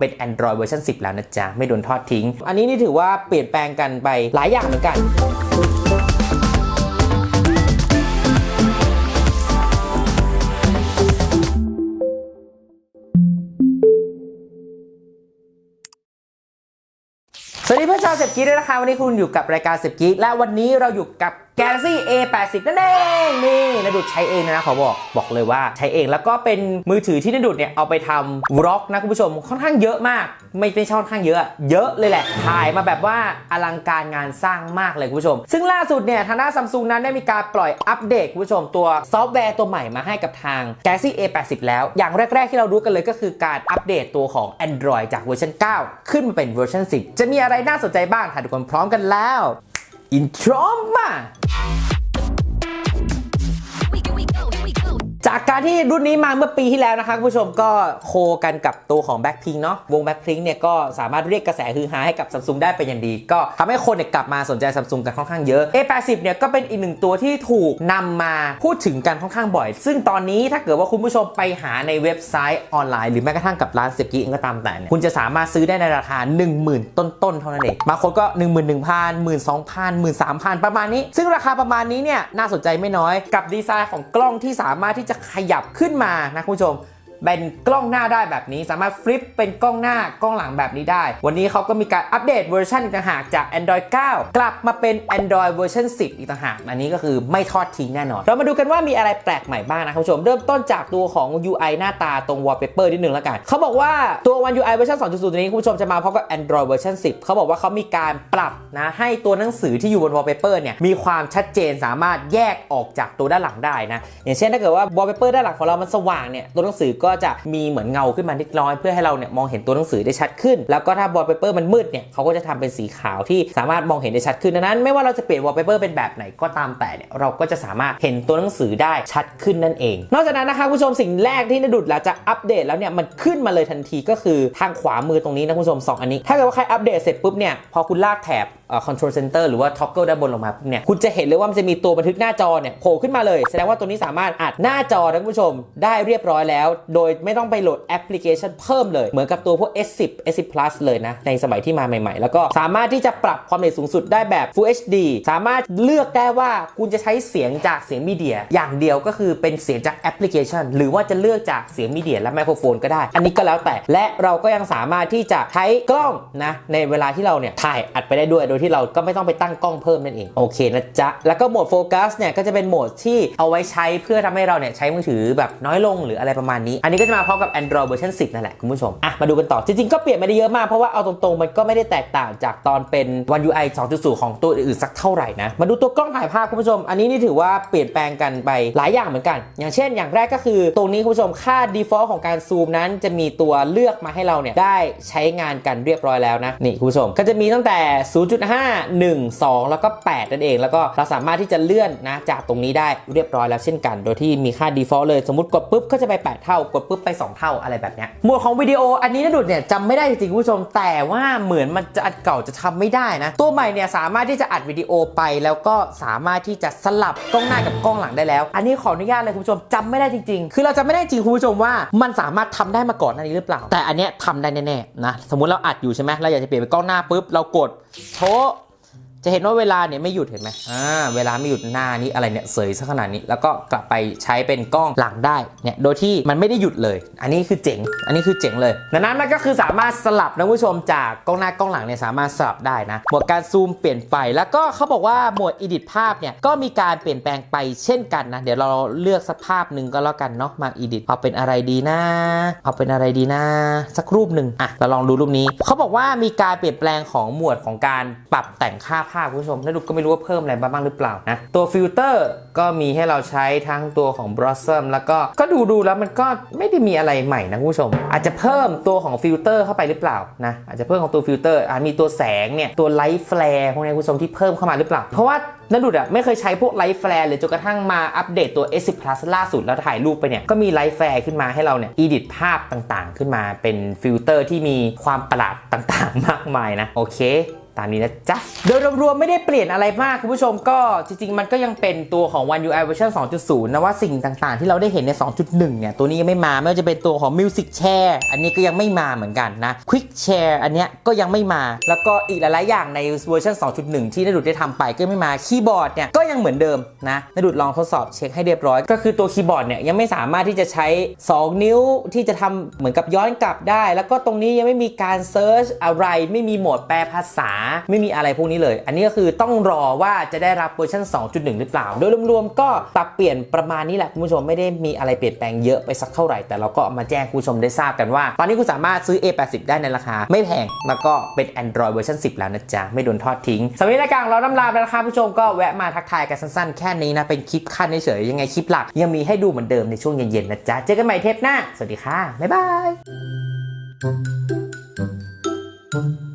เป็น Android เวอร์ชัน10 แล้วนะจ๊ะ ไม่โดนทอดทิ้ง อันนี้นี่ถือว่าเปลี่ยนแปลงกันไปหลายอย่างเหมือนกันสวัสดีเพื่อนชาวเซฟกีด้วยนะคะวันนี้คุณอยู่กับรายการเซฟกีและวันนี้เราอยู่กับ Galaxy A80 นั่นเองนี่นดุดใช้เองนะขอบอกบอกเลยว่าใช้เองแล้วก็เป็นมือถือที่นดุดเนี่ยเอาไปทำวล็อกนะคุณผู้ชมค่อนข้างเยอะมาก ไม่ไม่ใช่ค่อนข้างเยอะ เยอะเลยแหละถ่ายมาแบบว่าอลังการงานสร้างมากเลยคุณผู้ชม ซึ่งล่าสุดเนี่ยทางด้านซัมซุงนั้นได้มีการปล่อยอัปเดตคุณผู้ชม ตัวซอฟต์แวร์ตัวใหม่มาให้กับทาง Galaxy A80 แล้ว อย่างแรก ๆ ที่เรารู้กันเลยก็คือการอัปเดตตัวของ Android จากเวอร์ชัน9 ขึ้นมาเป็นเวอร์ชัน10 จะมีอะไรน่าสนใจบ้างถ่ายทุกคนพร้อมกันแล้ว อิน จากการที่รุ่นนี้มาเมื่อปีที่แล้วนะคะคุณผู้ชมก็โคกันกับตัวของ Blackpink เนาะวง Blackpink เนี่ยก็สามารถเรียกกระแสฮือฮาให้กับ Samsung ได้เป็นอย่างดี ก็ทำให้คนเนี่ยกลับมาสนใจ Samsung กันค่อนข้างเยอะ A80 เนี่ยก็เป็นอีกหนึ่งตัวที่ถูกนำมาพูดถึงกันค่อนข้างบ่อย ซึ่งตอนนี้ถ้าเกิดว่าคุณผู้ชมไปหาในเว็บไซต์ออนไลน์ หรือแม้กระทั่งกับร้านเซกี้เองก็ตามแต่ คุณจะสามารถซื้อได้ในราคา 10,000 ต้นๆเท่านั้นเองบางคนก็ 11,000 12,000 13,000 ประมาณนี้ ซึ่งราคาประมาณนี้เนี่ยน่าสนใจไม่น้อยกับดีไซน์ของกล้องที่สามารถที่จะขยับขึ้นมานะคุณผู้ชม เป็นกล้องหน้าได้แบบนี้ สามารถฟลิปเป็นกล้องหน้ากล้องหลังแบบนี้ได้ วันนี้เขาก็มีการอัปเดตเวอร์ชันอีกต่างหากจาก Android 9 กลับมาเป็น Android เวอร์ชัน10 อีกต่างหาก อันนี้ก็คือไม่ทอดทิ้งแน่นอน เรามาดูกันว่ามีอะไรแปลกใหม่บ้างนะคุณผู้ชม เริ่มต้นจากตัวของ UI หน้าตาตรง wallpaper นิดนึงแล้วกัน เขาบอกว่าตัว One UI เวอร์ชัน2.0 ตัวนี้คุณผู้ชมจะมาพร้อมกับ Android เวอร์ชัน10 เขาบอกว่าเขามีการปรับนะให้ตัวหนังสือที่อยู่บน wallpaper เนี่ยมีความชัดเจนสามารถแยกออกจากตัวด้านหลังได้นะอย่างเช่นถ้าเกิดว่า wallpaper ด้านหลังของเรามันสว่างเนี่ยตัวหนังสือก็็จะมีเหมือนเงาขึ้นมาเล็กน้อย เพื่อให้เราเนี่ยมองเห็นตัวหนังสือได้ชัดขึ้น แล้วก็ถ้า wallpaper มันมืดเนี่ยเขาก็จะทำเป็นสีขาวที่สามารถมองเห็นได้ชัดขึ้นดังนั้น ไม่ว่าเราจะเปลี่ยน wallpaper เป็นแบบไหนก็ตามแต่เนี่ยเราก็จะสามารถเห็นตัวหนังสือได้ชัดขึ้นนั่นเอง นอกจากนั้นนะคะคุณผู้ชมสิ่งแรกที่นดุดแล้วจะอัปเดตแล้วเนี่ยมันขึ้นมาเลยทันทีก็คือทางขวามือตรงนี้นะคุณผู้ชมสองอันนี้ ถ้าเกิดว่าใครอัปเดตเสร็จปุ๊บเนี่ยพอคุณลากแถบ control center หรือว่า toggle ด้านบนลงมาเนี่ยคุณจะเห็นเลยว่ามันจะมีตัวบันทึกหน้าจอเนี่ยโผล่ขึ้นมาเลย แสดงว่าตัวนี้สามารถอัดหน้าจอนะคุณผู้ชม ได้เรียบร้อยแล้ว โดยไม่ต้องไปโหลดแอปพลิเคชันเพิ่มเลย เหมือนกับตัวพวก S10 S10 Plus เลยนะ ในสมัยที่มาใหม่ ๆ แล้วก็สามารถที่จะปรับความละเอียดสูงสุดได้แบบ Full HD สามารถเลือกได้ว่าคุณจะใช้เสียงจากเสียงมีเดีย อย่างเดียวก็คือเป็นเสียงจากแอปพลิเคชัน หรือว่าจะเลือกจากเสียงมีเดียและไมโครโฟนก็ได้ อันนี้ก็แล้วแต่ และเราก็ยังสามารถที่จะใช้กล้องนะในเวลาที่เราเนี่ยถ่ายอัดไปได้ด้วยโดยที่เราก็ไม่ต้องไปตั้งกล้องเพิ่มนั่นเองโอเคนะจ๊ะแล้วก็โหมดโฟกัสเนี่ยก็จะเป็นโหมดที่เอาไว้ใช้เพื่อทำให้เราเนี่ยใช้มือถือแบบน้อยลงหรืออะไรประมาณนี้ อันนี้ก็จะมาพร้อมกับ Android เวอร์ชัน10 นั่นแหละคุณผู้ชมอะมาดูกันต่อจริงๆก็เปลี่ยนไม่ได้เยอะมากเพราะว่าเอาตรงๆมันก็ไม่ได้แตกต่างจากตอนเป็น One UI 2.0 ของตัวอื่นๆสักเท่าไหร่นะมาดูตัวกล้องถ่ายภาพคุณผู้ชม อันนี้นี่ถือว่าเปลี่ยนแปลงกันไปหลายอย่างเหมือนกัน อย่างเช่น อย่างแรกก็คือตรงนี้คุณผู้ชมค่า default ของการซูมนั้นจะมีตัวเลือกมาให้เราเนี่ยได้ใช้งานกันเรียบร้อยแล้วนะนี่คุณผู้ชมก็จะมีตั้งแต่ 0.5 1 2 แล้วก็ 8 นั่นเอง แล้วก็เราสามารถที่จะเลื่อนนะจากตรงนี้ได้เรียบร้อยแล้วเช่นกัน โดยที่มีค่า default เลยสมมติกดปุ๊บก็จะไป 8 เท่ากดปุ๊บไป 2 เท่าอะไรแบบเนี้ยหมวดของวิดีโออันนี้นะดุดเนี่ยจำไม่ได้จริงคุณผู้ชม แต่ว่าเหมือนมันจะอันเก่าจะทำไม่ได้นะ ตัวใหม่เนี่ยสามารถที่จะอัดวิดีโอไปแล้วก็สามารถที่จะสลับกล้องหน้ากับกล้องหลังได้แล้ว อันนี้ขออนุญาตเลยคุณผู้ชมจำไม่ได้จริง ๆ คือเราจะไม่ได้จริงคุณผู้ชมว่ามันสามารถทำได้มาก่อนหน้านี้หรือเปล่า แต่อันเนี้ยทำได้แน่ๆนะสมมติเราอัดอยู่ใช่ไหมเราอยากจะเปลี่ยนเป็นกล้องหน้าปุ๊บเรากด โชว์ จะเห็นว่าเวลาเนี่ยไม่หยุดเห็นไหมอ่า เวลาไม่หยุดหน้านี้อะไรเนี่ยเสยซะขนาดนี้ แล้วก็กลับไปใช้เป็นกล้องหลังได้ เนี่ย โดยที่มันไม่ได้หยุดเลย อันนี้คือเจ๋ง อันนี้คือเจ๋งเลย ดังนั้นมันก็คือสามารถสลับนะคุณผู้ชมจากกล้องหน้ากล้องหลังเนี่ยสามารถสลับได้นะ หมวดการซูมเปลี่ยนไป แล้วก็เขาบอกว่าหมวด edit ภาพเนี่ยก็มีการเปลี่ยนแปลงไปเช่นกันนะ เดี๋ยวเราเลือกสักภาพหนึ่งก็แล้วกันเนาะ มา edit เอาเป็นอะไรดีนะ เอาเป็นอะไรดีนะ สักรูปหนึ่งอะ เราลองดูรูปนี้ เขาบอกว่ามีการเปลี่ยนแปลงของหมวดของการปรับแต่งค่าภาพคุณผู้ชมแล้วดูก็ไม่รู้ว่าเพิ่มอะไรบ้างหรือเปล่านะ ตัวฟิลเตอร์ก็มีให้เราใช้ทั้งตัวของ Blossom แล้วก็ก็ดูดูแล้วมันก็ไม่ได้มีอะไรใหม่นะคุณผู้ชม อาจจะเพิ่มตัวของฟิลเตอร์เข้าไปหรือเปล่านะอาจจะเพิ่มของตัวฟิลเตอร์อะมีตัวแสงเนี่ยตัวไลท์แฟลร์พวกนี้คุณผู้ชมที่เพิ่มเข้ามาหรือเปล่า เพราะว่านันดุดอะไม่เคยใช้พวกไลท์แฟลร์หรือจนกระทั่งมาอัปเดตตัว S10 Plus ล่าสุดแล้วถ่ายรูปไปเนี่ยก็มีไลท์แฟลร์ขึ้นมาให้เราเนี่ย edit ภาพต่างๆ ขึ้นมาเป็นฟิลเตอร์ที่มีความประหลาดต่างๆ มากมายนะโอเค ตามนี้นะจ๊ะ โดยรวมๆไม่ได้เปลี่ยนอะไรมาก คุณผู้ชมก็จริงๆ มันก็ยังเป็นตัวของ One UI version 2.0 นะว่าสิ่งต่างๆ ที่เราได้เห็นใน 2.1 เนี่ย ตัวนี้ยังไม่มา ไม่ว่าจะเป็นตัวของ Music Share อันนี้ก็ยังไม่มาเหมือนกันนะ Quick Share อันเนี้ยก็ยังไม่มา แล้วก็อีกหลายๆ อย่างในเวอร์ชัน2.1 ที่นดุดได้ทำไปก็ไม่มา คีย์บอร์ดเนี่ยก็ยังเหมือนเดิมนะนดุดลองทดสอบเช็คให้เรียบร้อย ก็คือตัวคีย์บอร์ดเนี่ยยังไม่สามารถที่จะใช้ 2 นิ้วที่จะทำเหมือนกับย้อนกลับได้ แล้วก็ตรงนี้ยังไม่มีการเซิร์ชอะไรไม่มีโหมดแปลภาษาไม่มีอะไรพวกนี้เลย อันนี้ก็คือต้องรอว่าจะได้รับเวอร์ชัน2.1 หรือเปล่า โดยรวมๆก็ปรับเปลี่ยนประมาณนี้แหละคุณผู้ชมไม่ได้มีอะไรเปลี่ยนแปลงเยอะไปสักเท่าไหร่ แต่เราก็มาแจ้งคุณผู้ชมได้ทราบกันว่า ตอนนี้คุณสามารถซื้อ A80 ได้ในราคา ไม่แพงแล้วก็เป็น Android เวอร์ชัน10 แล้วนะจ๊ะไม่โดนทอดทิ้งสำหรับวันนี้รายการของเราน้ำลาไปแล้วนะครับผู้ชมก็แวะมาทักทายกันสั้นๆ แค่นี้นะเป็นคลิปขั้นเฉยๆยังไงคลิปหลัก ยังมีให้ดูเหมือนเดิมในช่วงเย็นๆนะจ๊ะเจอกันใหม่เทปหน้าสวัสดีค่ะบ๊ายบาย